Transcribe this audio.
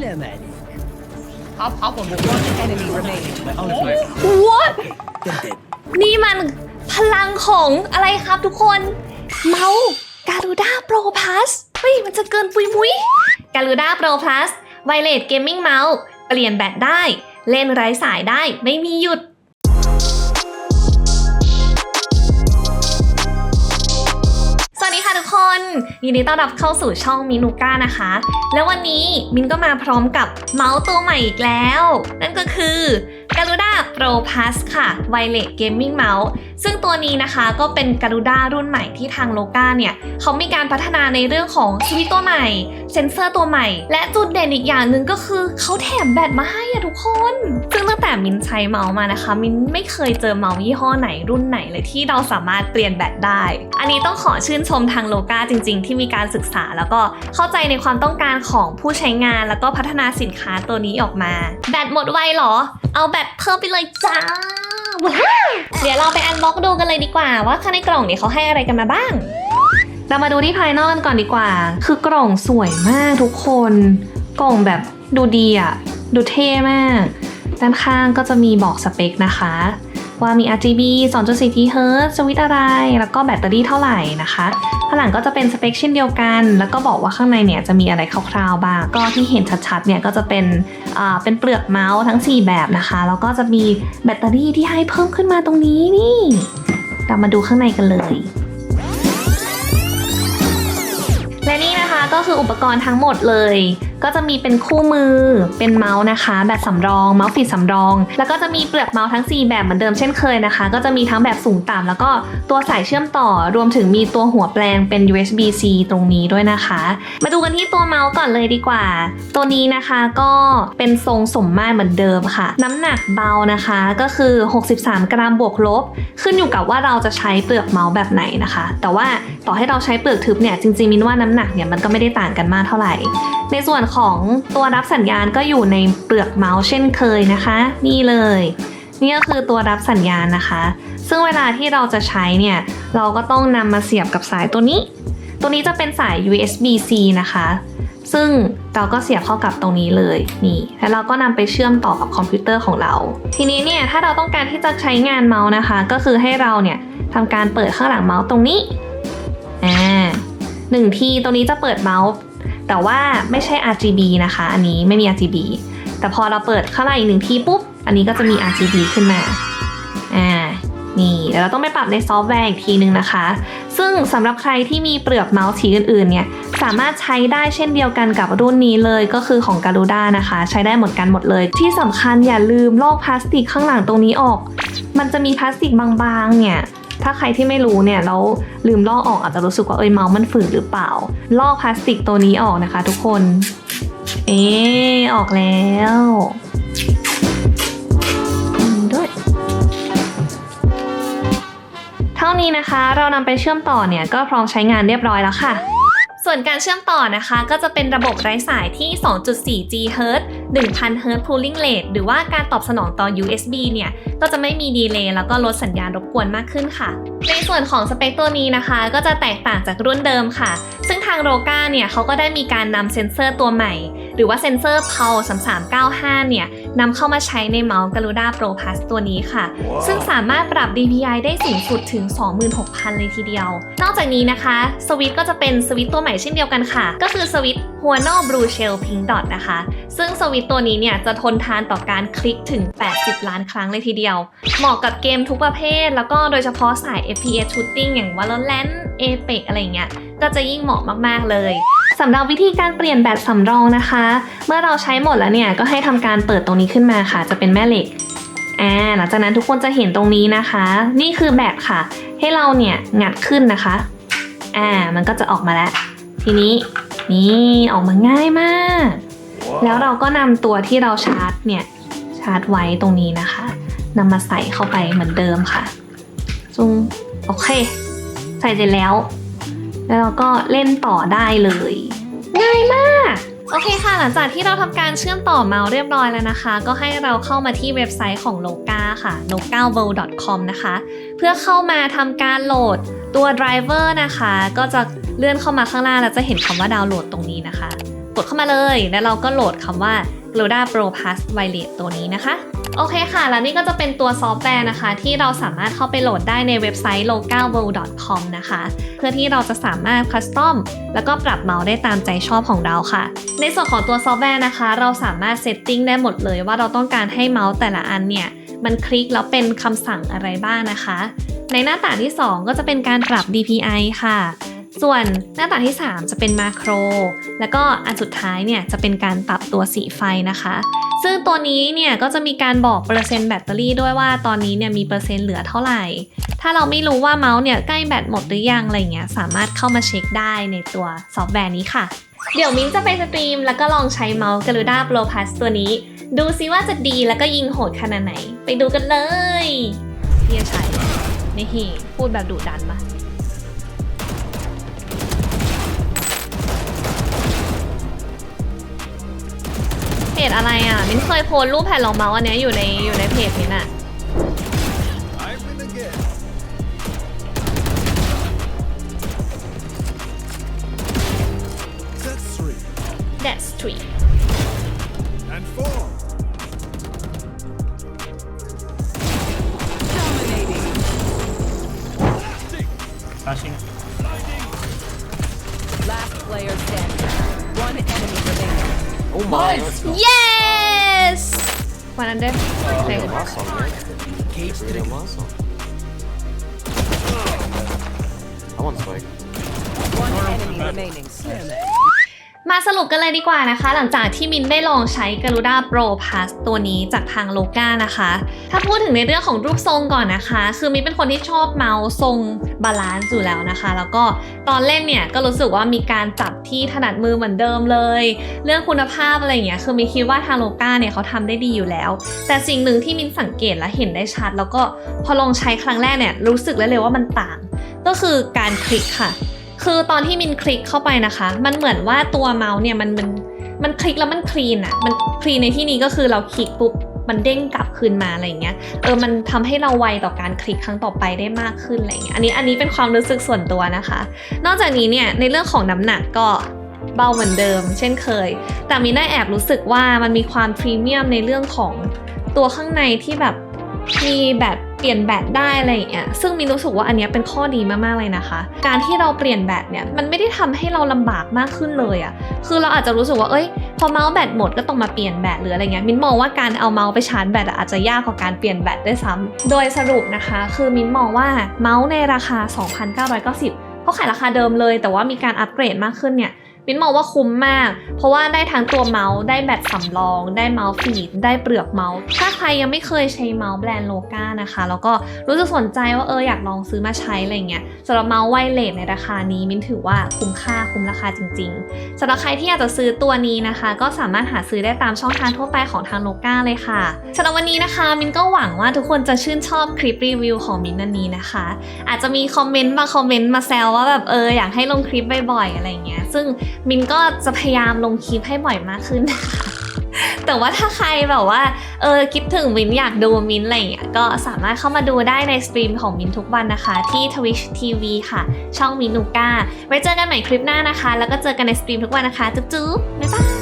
Beklemedik. Hop. What? นี่มันพลังของอะไรครับทุกคน เมาส์การูด้าโปรพลัสเฮ้ยมันจะเกินปุยมุยการูด้าโปรพลัสไวเลสเกมมิ่งเมาส์เปลี่ยนแบตได้ เล่นไร้สายได้ไม่มีหยุด ยินดีต้อนรับเข้าสู่ช่องมินูก้านะคะ แล้ววันนี้มินก็มาพร้อมกับเมาส์ตัวใหม่อีกแล้ว นั่นก็คือ Garuda Pro Plus ค่ะ Wireless Gaming Mouse ซึ่งตัวนี้นะคะก็เป็น Garuda รุ่นใหม่ที่ทางโลกาเนี่ยเขามีการพัฒนาในเรื่องของสวิตตัวใหม่ เซนเซอร์ตัวใหม่ และจุดเด่นอีกอย่างหนึ่งก็คือเขาแถมแบตมาให้อะทุกคนซ แต่มินใช้เมาส์มานะคะ มินไม่เคยเจอเมาส์ยี่ห้อไหนรุ่นไหนเลยที่เราสามารถเปลี่ยนแบตได้ อันนี้ต้องขอชื่นชมทางโลกาจริง ๆ ที่มีการศึกษา แล้วก็เข้าใจในความต้องการของผู้ใช้งาน แล้วก็พัฒนาสินค้าตัวนี้ออกมา แบตหมดไวหรอ เอาแบตเพิ่มไปเลยจ้าว้าวเดี๋ยวเราไปอันบ็อกดูกันเลยดีกว่า ว่าข้างในกล่องนี่เขาให้อะไรกันมาบ้างเรามาดูที่ภายนอกกันก่อนดีกว่า คือกล่องสวยมากทุกคน กล่องแบบดูดีอะดูเท่มาก ด้านข้างก็จะมีบอกสเปคนะคะ ว่ามี RGB 2.4 GHz สวิตช์อะไร แล้วก็แบตเตอรี่เท่าไหร่นะคะข้างหลังก็จะเป็นสเปคเช่นเดียวกัน แล้วก็บอกว่าข้างในเนี่ยจะมีอะไรคร่าวๆบ้าง ก็ที่เห็นชัดๆเนี่ยก็จะเป็นอ่าเป็นเปลือกเมาส์ทั้ง 4 แบบนะคะ แล้วก็จะมีแบตเตอรี่ที่ให้เพิ่มขึ้นมาตรงนี้นี่ เรามาดูข้างในกันเลยและนี่นะคะก็คืออุปกรณ์ทั้งหมดเลย ก็จะมีเป็นคู่มือเป็นเมาส์นะคะ แบบสำรองเมาส์ฟีดสำรอง แล้วก็จะมีเปลือกเมาส์ทั้ง 4 แบบเหมือนเดิมเช่นเคยนะคะ ก็จะมีทั้งแบบสูงต่ำแล้วก็ตัวสายเชื่อมต่อรวมถึงมีตัวหัวแปลงเป็น USB-C ตรงนี้ด้วยนะคะ มาดูกันที่ตัวเมาส์ก่อนเลยดีกว่า ตัวนี้นะคะก็เป็นทรงสมมาตรเหมือนเดิมค่ะ น้ำหนักเบานะคะก็คือ 63 กรัมบวกลบ ขึ้นอยู่กับว่าเราจะใช้เปลือกเมาส์แบบไหนนะคะ แต่ว่าต่อให้เราใช้เปลือกทึบเนี่ยจริงๆมินว่าน้ำหนักเนี่ยมันก็ไม่ได้ต่างกันมากเท่าไหร่ ในส่วนของตัวรับสัญญาณก็อยู่ในเปลือกเมาส์เช่นเคยนะคะ นี่เลย นี่ก็คือตัวรับสัญญาณนะคะ ซึ่งเวลาที่เราจะใช้เนี่ย เราก็ต้องนำมาเสียบกับสายตัวนี้ ตัวนี้จะเป็นสาย USB-C นะคะ ซึ่งเราก็เสียบเข้ากับตรงนี้เลยนี่แล้วเราก็นำไปเชื่อมต่อกับคอมพิวเตอร์ของเรา ทีนี้เนี่ยถ้าเราต้องการที่จะใช้งานเมาส์นะคะ ก็คือให้เราเนี่ยทำการเปิดข้างหลังเมาส์ตรงนี้อ่าหนึ่งทีตรงนี้จะเปิดเมาส์ แต่ว่าไม่ใช่ RGB นะคะ อันนี้ไม่มี RGB แต่พอเราเปิดข้างในอีกหนึ่งทีปุ๊บ อันนี้ก็จะมี RGB ขึ้นมา อ่า นี่เดี๋ยวเราต้องไปปรับในซอฟต์แวร์อีกทีนึงนะคะ ซึ่งสำหรับใครที่มีเปลือกเมาส์สีอื่นๆเนี่ย สามารถใช้ได้เช่นเดียวกันกับรุ่นนี้เลยก็คือของ Garuda นะคะ ใช้ได้หมดกันหมดเลย ที่สำคัญอย่าลืมลอกพลาสติกข้างหลังตรงนี้ออก มันจะมีพลาสติกบางๆเนี่ย ถ้าใครที่ไม่รู้เนี่ยแล้วลืมลอกออกอาจจะรู้สึกว่าเอ้ยเมาส์มันฝืดหรือเปล่า ลอกพลาสติกตัวนี้ออกนะคะ ทุกคน เอ๊ะออกแล้วด้วยเท่านี้นะคะ เรานำไปเชื่อมต่อเนี่ยก็พร้อมใช้งานเรียบร้อยแล้วค่ะส่วนการเชื่อมต่อนะคะ ก็จะเป็นระบบไร้สายที่ 2.4 GHz 1,000 Hz Pooling Rate หรือว่าการตอบสนองต่อ USB เนี่ย ก็จะไม่มีดีเลย์แล้วก็ลดสัญญาณรบกวนมากขึ้นค่ะ ในส่วนของสเปคตัวนี้นะคะ ก็จะแตกต่างจากรุ่นเดิมค่ะ ซึ่งทางโรกาเนี่ยเขาก็ได้มีการนำเซ็นเซอร์ตัวใหม่ หรือว่าเซ็นเซอร์ PAL 3395 เนี่ย นำเข้ามาใช้ในเมาส์ Garuda Pro Plus ตัวนี้ค่ะซึ่งสามารถปรับ DPI ได้สูงสุดถึง 26,000 เลยทีเดียว นอกจากนี้นะคะสวิตช์ก็จะเป็นสวิตช์ตัวใหม่เช่นเดียวกันค่ะ ก็คือสวิตช์ Huano Blue Shell Pink Dot นะคะ ซึ่งสวิตช์ตัวนี้เนี่ยจะทนทานต่อการคลิกถึง 80 ล้านครั้งเลยทีเดียว เหมาะกับเกมทุกประเภท แล้วก็โดยเฉพาะสาย FPS Shooting อย่าง Valorant Apex อะไรอย่างเงี้ย ก็จะยิ่งเหมาะมาก ๆ เลย สำหรับวิธีการเปลี่ยนแบตสำรองนะคะ เมื่อเราใช้หมดแล้วเนี่ยก็ให้ทำการเปิดตรงนี้ขึ้นมาค่ะ จะเป็นแม่เหล็กอ่าหลังจากนั้นทุกคนจะเห็นตรงนี้นะคะ นี่คือแบตค่ะ ให้เราเนี่ยงัดขึ้นนะคะอ่ามันก็จะออกมาแล้ว ทีนี้นี่ออกมาง่ายมากแล้วเราก็นำตัวที่เราชาร์จเนี่ยชาร์จไว้ตรงนี้นะคะนำมาใส่เข้าไปเหมือนเดิมค่ะจุงโอเค ใส่เสร็จแล้ว แล้วเราก็เล่นต่อได้เลย ง่ายมาก โอเคค่ะ หลังจากที่เราทำการเชื่อมต่อเมาส์เรียบร้อยแล้วนะคะ ก็ให้เราเข้ามาที่เว็บไซต์ของ l o g a ค่ะ l o g a w o r l d c o m นะคะ เพื่อเข้ามาทำการโหลดตัว driver นะคะ ก็จะเลื่อนเข้ามาข้างล่างแล้วจะเห็นคำว่าดาวน์โหลดตรงนี้นะคะ กดเข้ามาเลย แล้วเราก็โหลดคำว่า g l o d a Pro Plus Wireless ตัวนี้นะคะ โอเคค่ะ แล้วนี่ก็จะเป็นตัวซอฟต์แวร์นะคะ ที่เราสามารถเข้าไปโหลดได้ในเว็บไซต์ localworld.com นะคะ เพื่อที่เราจะสามารถคัสตอมแล้วก็ปรับเมาส์ได้ตามใจชอบของเราค่ะ ในส่วนของตัวซอฟต์แวร์นะคะ เราสามารถเซตติ้งได้หมดเลยว่าเราต้องการให้เมาส์แต่ละอันเนี่ยมันคลิกแล้วเป็นคำสั่งอะไรบ้างนะคะ ในหน้าต่างที่ 2 ก็จะเป็นการปรับ DPI ค่ะ ส่วนหน้าต่างที่ 3 จะเป็นมาโคร แล้วก็อันสุดท้ายเนี่ยจะเป็นการปรับตัวสีไฟนะคะ ซึ่งตัวนี้เนี่ยก็จะมีการบอกเปอร์เซ็นต์แบตเตอรี่ด้วยว่าตอนนี้เนี่ยมีเปอร์เซ็นต์เหลือเท่าไหร่ ถ้าเราไม่รู้ว่าเมาส์เนี่ยใกล้แบตหมดหรือยังอะไรเงี้ยสามารถเข้ามาเช็คได้ในตัวซอฟต์แวร์นี้ค่ะ เดี๋ยวมิ้นจะไปสตรีมแล้วก็ลองใช้เมาส์ Garuda Pro Plus ตัวนี้ ดูซิว่าจะดีแล้วก็ยิงโหดขนาดไหน ไปดูกันเลยพี่จะใช้นี่พูดแบบดุดันปะ จอะไรอะ มิ้นเคยโพสรูปแผ่นรองเมาส์อันเนี้ยอยู่ในอยู่ในเพจนี้น่ะ That's tree last Last player standing. One enemy Oh my, let's go. yes วันนั้นด้วย Real muscle, man. Real muscle. I want spike. One enemy remaining. มาสรุปกันเลยดีกว่านะคะ หลังจากที่มินได้ลองใช้ Garuda Pro Plus ตัวนี้จากทางโลกานะคะ ถ้าพูดถึงในเรื่องของรูปทรงก่อนนะคะ คือมินเป็นคนที่ชอบเมาส์ทรงบาลานซ์อยู่แล้วนะคะ แล้วก็ตอนเล่นเนี่ยก็รู้สึกว่ามีการจับที่ถนัดมือเหมือนเดิมเลย เรื่องคุณภาพอะไรอย่างเงี้ยคือมินคิดว่าทางโลกาเนี่ยเขาทำได้ดีอยู่แล้ว แต่สิ่งหนึ่งที่มินสังเกตและเห็นได้ชัด แล้วก็พอลองใช้ครั้งแรกเนี่ยรู้สึกได้เลยว่ามันต่าง ก็คือการคลิกค่ะ คือตอนที่มินคลิกเข้าไปนะคะ มันเหมือนว่าตัวเมาส์เนี่ยมันมันมันคลิกแล้วมันคลีนอะมันคลีนในที่นี้ก็คือเราคลิกปุ๊บมันเด้งกลับคืนมาอะไรเงี้ย เออ มันทำให้เราไวต่อการคลิกครั้งต่อไปได้มากขึ้นอะไรเงี้ย อันนี้ อันนี้เป็นความรู้สึกส่วนตัวนะคะ นอกจากนี้เนี่ย ในเรื่องของน้ำหนักก็เบาเหมือนเดิม เช่นเคย แต่มินได้แอบรู้สึกว่ามันมีความพรีเมียมในเรื่องของตัวข้างในที่แบบมีแบบ เปลี่ยนแบตได้อะไรอย่างเงี้ยซึ่งมินรู้สึกว่าอันเนี้ยเป็นข้อดีมากๆเลยนะคะ การที่เราเปลี่ยนแบตเนี่ยมันไม่ได้ทำให้เราลำบากมากขึ้นเลยอะคือเราอาจจะรู้สึกว่าเอ้ยพอเมาส์แบตหมดก็ต้องมาเปลี่ยนแบตหรืออะไรเงี้ยมินมองว่าการเอาเมาส์ไปชาร์จแบตอาจจะยากกว่าการเปลี่ยนแบตด้วยซ้ำโดยสรุปนะคะ คือมินมองว่าเมาส์ในราคา 2,990เขาขายราคาเดิมเลย แต่ว่ามีการอัปเกรดมากขึ้นเนี่ย มิ้นมองว่าคุ้มมาก เพราะว่าได้ทั้งตัวเมาส์ได้แบตสำรอง ได้เมาส์ฟีดได้เปลือกเมาส์ถ้าใครยังไม่เคยใช้เมาส์แบรนด์โลกานะคะ แล้วก็รู้สึกสนใจว่าเอออยากลองซื้อมาใช้อะไรเงี้ยสำหรับเมาส์ไวเลสในราคานี้มิ้นถือว่าคุ้มค่าคุ้มราคาจริง ๆสำหรับใครที่อยากจะซื้อตัวนี้นะคะ ก็สามารถหาซื้อได้ตามช่องทางทั่วไปของทางโลกาเลยค่ะสำหรับวันนี้นะคะมินก็หวังว่าทุกคนจะชื่นชอบคลิปรีวิวของมินนันนี้นะคะ อาจจะมีคอมเมนต์บางคอมเมนต์มาแซวว่าแบบเอออยากให้ลงคลิปบ่อยๆอะไรเงี้ยซึ่งมินก็จะพยายามลงคลิปให้บ่อยมากขึ้นนะคะ แต่ว่าถ้าใครแบบว่า เออคิดถึงมินอยากดูมินอะไรอย่างเงี้ย ก็สามารถเข้ามาดูได้ในสตรีมของมินทุกวันนะคะ ที่ Twitch TV ค่ะ ช่องมินูก้า ไว้เจอกันใหม่คลิปหน้านะคะ แล้วก็เจอกันในสตรีมทุกวันนะคะ จุ๊บๆบ๊ายบาย